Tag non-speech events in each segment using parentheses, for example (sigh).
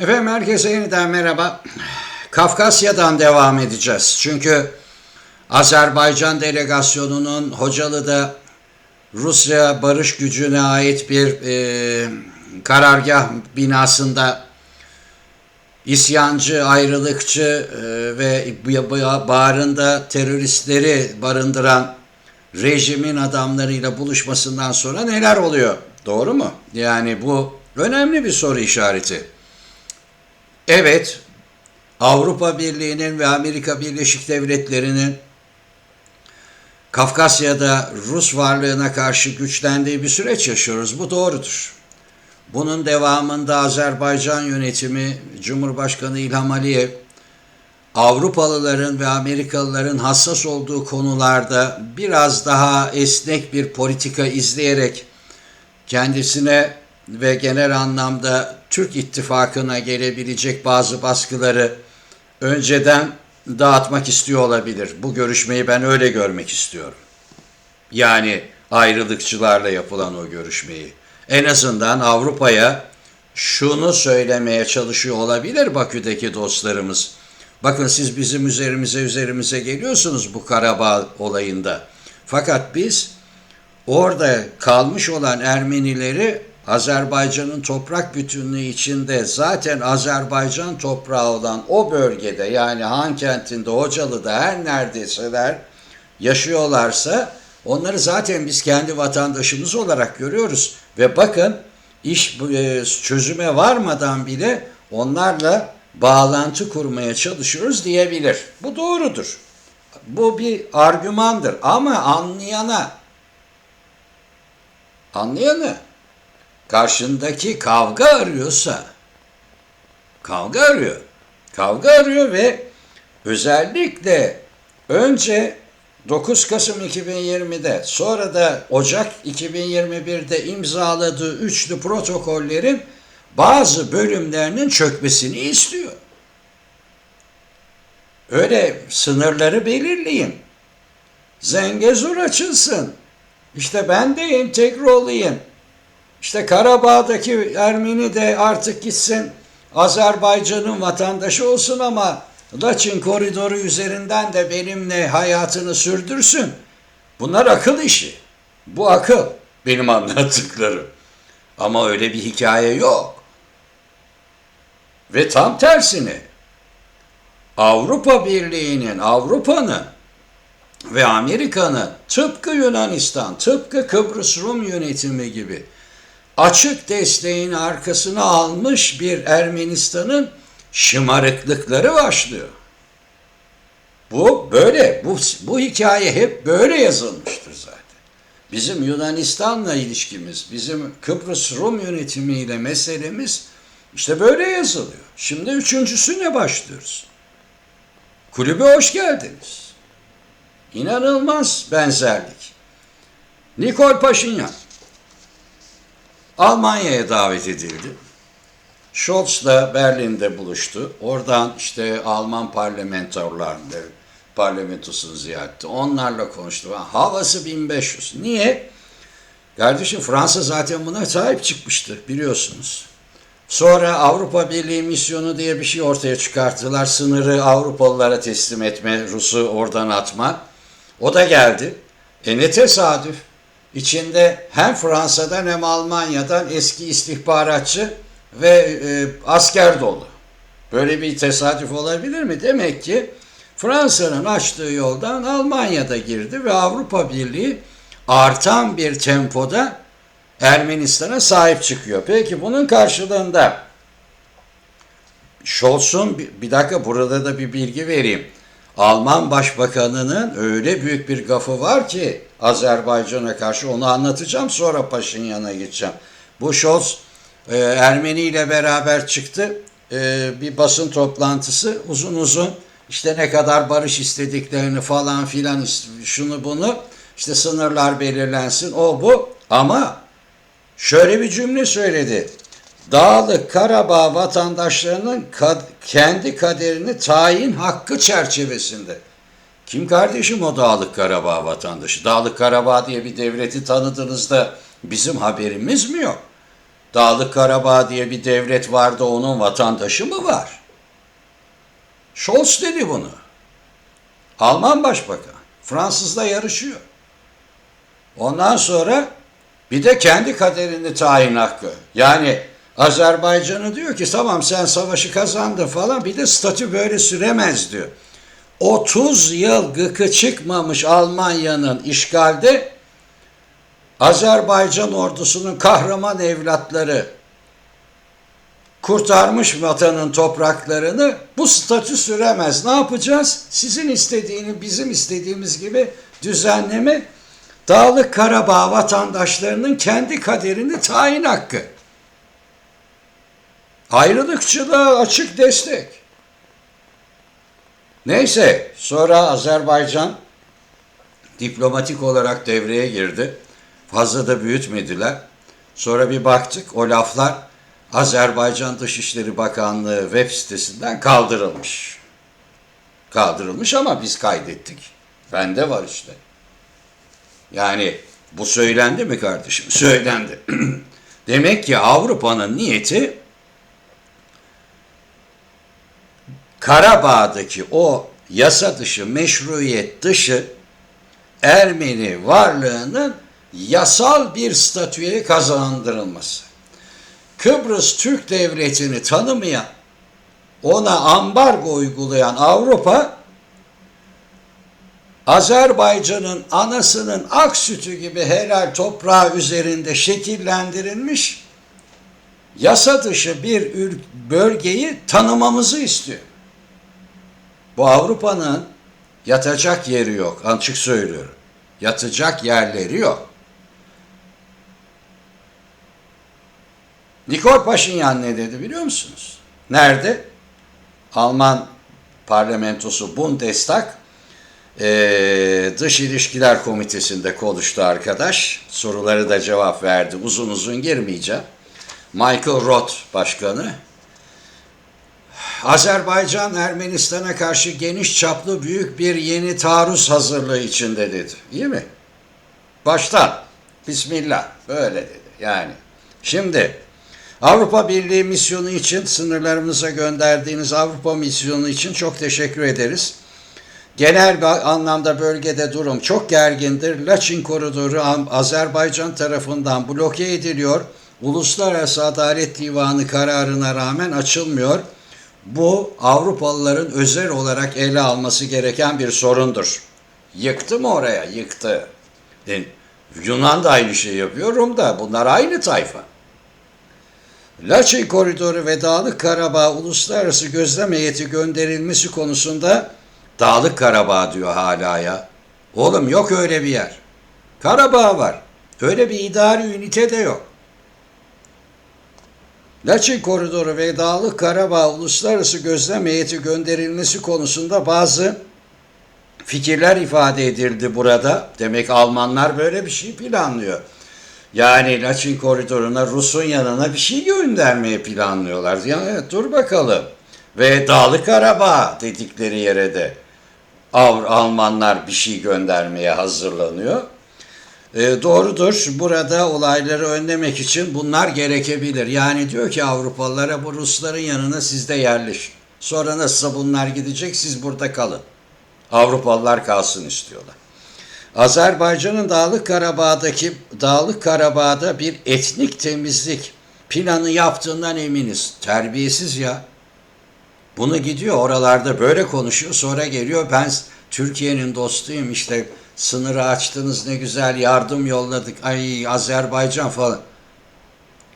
Efendim herkese yeniden merhaba. Kafkasya'dan devam edeceğiz. Çünkü Azerbaycan delegasyonunun Hocalı'da Rusya barış gücüne ait bir e, karargah binasında isyancı, ayrılıkçı e, ve ba- bağrında teröristleri barındıran rejimin adamlarıyla buluşmasından sonra neler oluyor? Doğru mu? Yani bu önemli bir soru işareti. Evet, Avrupa Birliği'nin ve Amerika Birleşik Devletleri'nin Kafkasya'da Rus varlığına karşı güçlendiği bir süreç yaşıyoruz. Bu doğrudur. Bunun devamında Azerbaycan yönetimi, Cumhurbaşkanı İlham Aliyev, Avrupalıların ve Amerikalıların hassas olduğu konularda biraz daha esnek bir politika izleyerek kendisine ve genel anlamda Türk ittifakına gelebilecek bazı baskıları önceden dağıtmak istiyor olabilir. Bu görüşmeyi ben öyle görmek istiyorum. Yani ayrılıkçılarla yapılan o görüşmeyi. En azından Avrupa'ya şunu söylemeye çalışıyor olabilir Bakü'deki dostlarımız. Bakın siz bizim üzerimize üzerimize geliyorsunuz bu Karabağ olayında. Fakat biz orada kalmış olan Ermenileri Azerbaycan'ın toprak bütünlüğü içinde zaten Azerbaycan toprağı olan o bölgede yani Han kentinde, Hocalı'da her neredeseler yaşıyorlarsa onları zaten biz kendi vatandaşımız olarak görüyoruz. Ve bakın iş e, çözüme varmadan bile onlarla bağlantı kurmaya çalışıyoruz diyebilir. Bu doğrudur. Bu bir argümandır ama anlayana anlayanı karşındaki kavga arıyorsa kavga arıyor. Kavga arıyor ve özellikle önce 9 Kasım 2020'de sonra da Ocak 2021'de imzaladığı üçlü protokollerin bazı bölümlerinin çökmesini istiyor. Öyle sınırları belirleyin. Zengezur açılsın. İşte ben de entegre olayım. İşte Karabağ'daki Ermeni de artık gitsin Azerbaycan'ın vatandaşı olsun ama Laçin koridoru üzerinden de benimle hayatını sürdürsün. Bunlar akıl işi. Bu akıl benim anlattıklarım. Ama öyle bir hikaye yok. Ve tam tersine Avrupa Birliği'nin, Avrupa'nın ve Amerika'nın tıpkı Yunanistan, tıpkı Kıbrıs Rum yönetimi gibi açık desteğin arkasına almış bir Ermenistan'ın şımarıklıkları başlıyor. Bu böyle, bu, bu hikaye hep böyle yazılmıştır zaten. Bizim Yunanistan'la ilişkimiz, bizim Kıbrıs Rum yönetimiyle meselemiz işte böyle yazılıyor. Şimdi üçüncüsüne başlıyoruz. Kulübe hoş geldiniz. İnanılmaz benzerlik. Nikol Paşinyan Almanya'ya davet edildi. Scholz'la Berlin'de buluştu. Oradan işte Alman parlamenterlerle parlamentosunu ziyaret etti. Onlarla konuştu. Havası 1500. Niye? Kardeşim Fransa zaten buna sahip çıkmıştı biliyorsunuz. Sonra Avrupa Birliği misyonu diye bir şey ortaya çıkarttılar. Sınırı Avrupalılara teslim etme, Rus'u oradan atma. O da geldi. E ne tesadüf. İçinde hem Fransa'dan hem Almanya'dan eski istihbaratçı ve e, asker dolu. Böyle bir tesadüf olabilir mi? Demek ki Fransa'nın açtığı yoldan Almanya'da girdi ve Avrupa Birliği artan bir tempoda Ermenistan'a sahip çıkıyor. Peki bunun karşılığında Scholz'un bir dakika burada da bir bilgi vereyim. Alman Başbakanı'nın öyle büyük bir gafı var ki Azerbaycan'a karşı onu anlatacağım sonra Paşinyan'a gideceğim. Bu Scholz e, Ermeni ile beraber çıktı. E, bir basın toplantısı uzun uzun işte ne kadar barış istediklerini falan filan şunu bunu işte sınırlar belirlensin o bu ama şöyle bir cümle söyledi. Dağlık Karabağ vatandaşlarının kad kendi kaderini tayin hakkı çerçevesinde. Kim kardeşim o Dağlık Karabağ vatandaşı? Dağlık Karabağ diye bir devleti tanıdığınızda bizim haberimiz mi yok? Dağlık Karabağ diye bir devlet vardı onun vatandaşı mı var? Scholz dedi bunu. Alman başbakan. Fransızla yarışıyor. Ondan sonra bir de kendi kaderini tayin hakkı. Yani Azerbaycan'ı diyor ki tamam sen savaşı kazandın falan bir de statü böyle süremez diyor. 30 yıl gıkı çıkmamış Almanya'nın işgalde Azerbaycan ordusunun kahraman evlatları kurtarmış vatanın topraklarını bu statü süremez. Ne yapacağız? Sizin istediğini bizim istediğimiz gibi düzenleme Dağlık Karabağ vatandaşlarının kendi kaderini tayin hakkı. Ayrılıkçılığa açık destek. Neyse sonra Azerbaycan diplomatik olarak devreye girdi. Fazla da büyütmediler. Sonra bir baktık o laflar Azerbaycan Dışişleri Bakanlığı web sitesinden kaldırılmış. Kaldırılmış ama biz kaydettik. Bende var işte. Yani bu söylendi mi kardeşim? Söylendi. (clears throat) Demek ki Avrupa'nın niyeti Karabağ'daki o yasa dışı, meşruiyet dışı Ermeni varlığının yasal bir statüye kazandırılması. Kıbrıs Türk Devleti'ni tanımayan, ona ambargo uygulayan Avrupa, Azerbaycan'ın anasının ak sütü gibi helal toprağı üzerinde şekillendirilmiş yasa dışı bir bölgeyi tanımamızı istiyor. Bu Avrupa'nın yatacak yeri yok. Açık söylüyorum. Yatacak yerleri yok. Nikol Paşinyan ne dedi biliyor musunuz? Nerede? Alman parlamentosu Bundestag ee, Dış İlişkiler Komitesi'nde konuştu arkadaş. Soruları da cevap verdi. Uzun uzun girmeyeceğim. Michael Roth başkanı. Azerbaycan Ermenistan'a karşı geniş çaplı büyük bir yeni taarruz hazırlığı içinde dedi. İyi mi? Baştan. Bismillah. Böyle dedi. Yani. Şimdi Avrupa Birliği misyonu için sınırlarımıza gönderdiğiniz Avrupa misyonu için çok teşekkür ederiz. Genel bir anlamda bölgede durum çok gergindir. Laçin koridoru Azerbaycan tarafından bloke ediliyor. Uluslararası Adalet Divanı kararına rağmen açılmıyor. Bu Avrupalıların özel olarak ele alması gereken bir sorundur. Yıktı mı oraya? Yıktı. Yunan da aynı şey yapıyor, Rum da. Bunlar aynı tayfa. Laçin koridoru ve Dağlık Karabağ uluslararası gözlem heyeti gönderilmesi konusunda Dağlık Karabağ diyor hala ya. Oğlum yok öyle bir yer. Karabağ var. Öyle bir idari ünite de yok. Laçin Koridoru ve Dağlık Karabağ Uluslararası Gözlem Heyeti gönderilmesi konusunda bazı fikirler ifade edildi burada. Demek Almanlar böyle bir şey planlıyor. Yani Laçin Koridoru'na Rus'un yanına bir şey göndermeye planlıyorlar. Yani evet, dur bakalım. Ve Dağlık Karabağ dedikleri yere de Almanlar bir şey göndermeye hazırlanıyor. E, doğrudur. Burada olayları önlemek için bunlar gerekebilir. Yani diyor ki Avrupalılara bu Rusların yanına siz de yerleşin. Sonra nasılsa bunlar gidecek siz burada kalın. Avrupalılar kalsın istiyorlar. Azerbaycan'ın Dağlık Karabağ'daki Dağlık Karabağ'da bir etnik temizlik planı yaptığından eminiz. Terbiyesiz ya. Bunu gidiyor oralarda böyle konuşuyor sonra geliyor ben Türkiye'nin dostuyum işte sınırı açtınız ne güzel yardım yolladık ay Azerbaycan falan.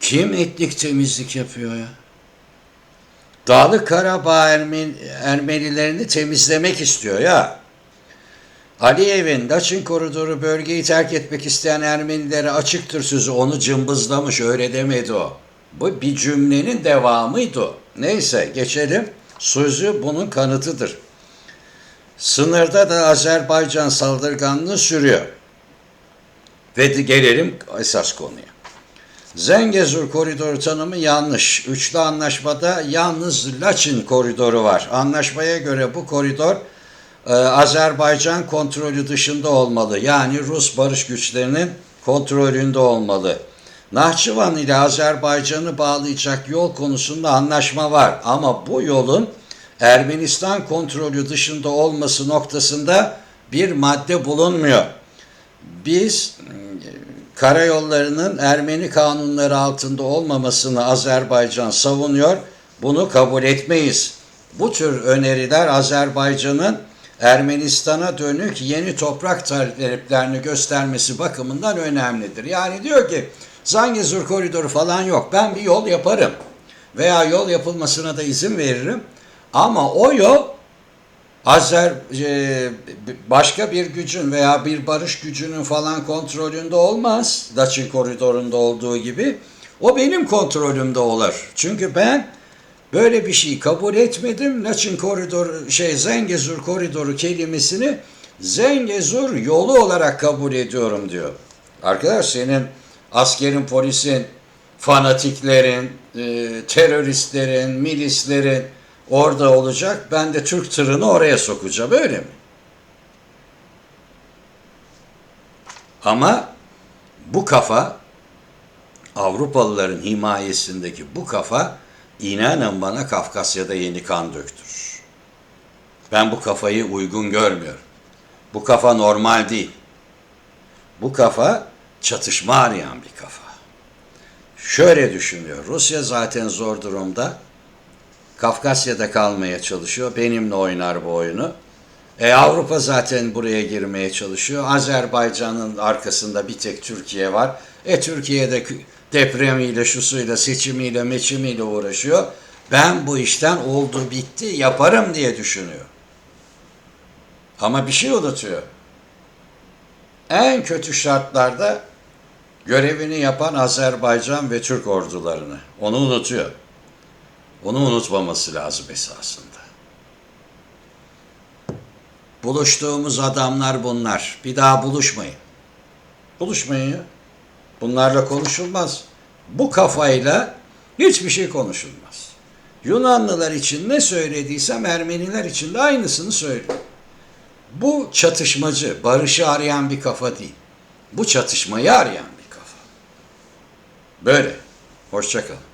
Kim etnik temizlik yapıyor ya? Dağlık Karabağ Ermen, Ermenilerini temizlemek istiyor ya. Aliyev'in Laçin koridoru bölgeyi terk etmek isteyen Ermenilere açıktır sözü onu cımbızlamış öyle demedi o. Bu bir cümlenin devamıydı o. Neyse geçelim. Sözü bunun kanıtıdır. Sınırda da Azerbaycan saldırganlığı sürüyor. Ve gelelim esas konuya. Zengezur koridoru tanımı yanlış. Üçlü anlaşmada yalnız Laçin koridoru var. Anlaşmaya göre bu koridor e, Azerbaycan kontrolü dışında olmalı. Yani Rus barış güçlerinin kontrolünde olmalı. Nahçıvan ile Azerbaycan'ı bağlayacak yol konusunda anlaşma var ama bu yolun Ermenistan kontrolü dışında olması noktasında bir madde bulunmuyor. Biz e, karayollarının Ermeni kanunları altında olmamasını Azerbaycan savunuyor. Bunu kabul etmeyiz. Bu tür öneriler Azerbaycan'ın Ermenistan'a dönük yeni toprak taleplerini göstermesi bakımından önemlidir. Yani diyor ki Zangezur koridoru falan yok. Ben bir yol yaparım. Veya yol yapılmasına da izin veririm. Ama o yol Azer e, başka bir gücün veya bir barış gücünün falan kontrolünde olmaz. Laçin koridorunda olduğu gibi. O benim kontrolümde olur. Çünkü ben böyle bir şeyi kabul etmedim. Laçin koridoru şey Zengezur koridoru kelimesini Zengezur yolu olarak kabul ediyorum diyor. Arkadaş senin askerin, polisin, fanatiklerin, e, teröristlerin, milislerin orada olacak. Ben de Türk tırını oraya sokacağım. Öyle mi? Ama bu kafa Avrupalıların himayesindeki bu kafa inanın bana Kafkasya'da yeni kan döktürür. Ben bu kafayı uygun görmüyorum. Bu kafa normal değil. Bu kafa çatışma arayan bir kafa. Şöyle düşünüyor. Rusya zaten zor durumda. Kafkasya'da kalmaya çalışıyor. Benimle oynar bu oyunu. E, Avrupa zaten buraya girmeye çalışıyor. Azerbaycan'ın arkasında bir tek Türkiye var. E Türkiye'de depremiyle, şusuyla, seçimiyle, meçimiyle uğraşıyor. Ben bu işten oldu bitti yaparım diye düşünüyor. Ama bir şey unutuyor. En kötü şartlarda görevini yapan Azerbaycan ve Türk ordularını. Onu unutuyor. Onu unutmaması lazım esasında. Buluştuğumuz adamlar bunlar. Bir daha buluşmayın. Buluşmayın ya. Bunlarla konuşulmaz. Bu kafayla hiçbir şey konuşulmaz. Yunanlılar için ne söylediysem Ermeniler için de aynısını söylüyorum. Bu çatışmacı, barışı arayan bir kafa değil. Bu çatışmayı arayan bir kafa. Böyle. Hoşçakalın.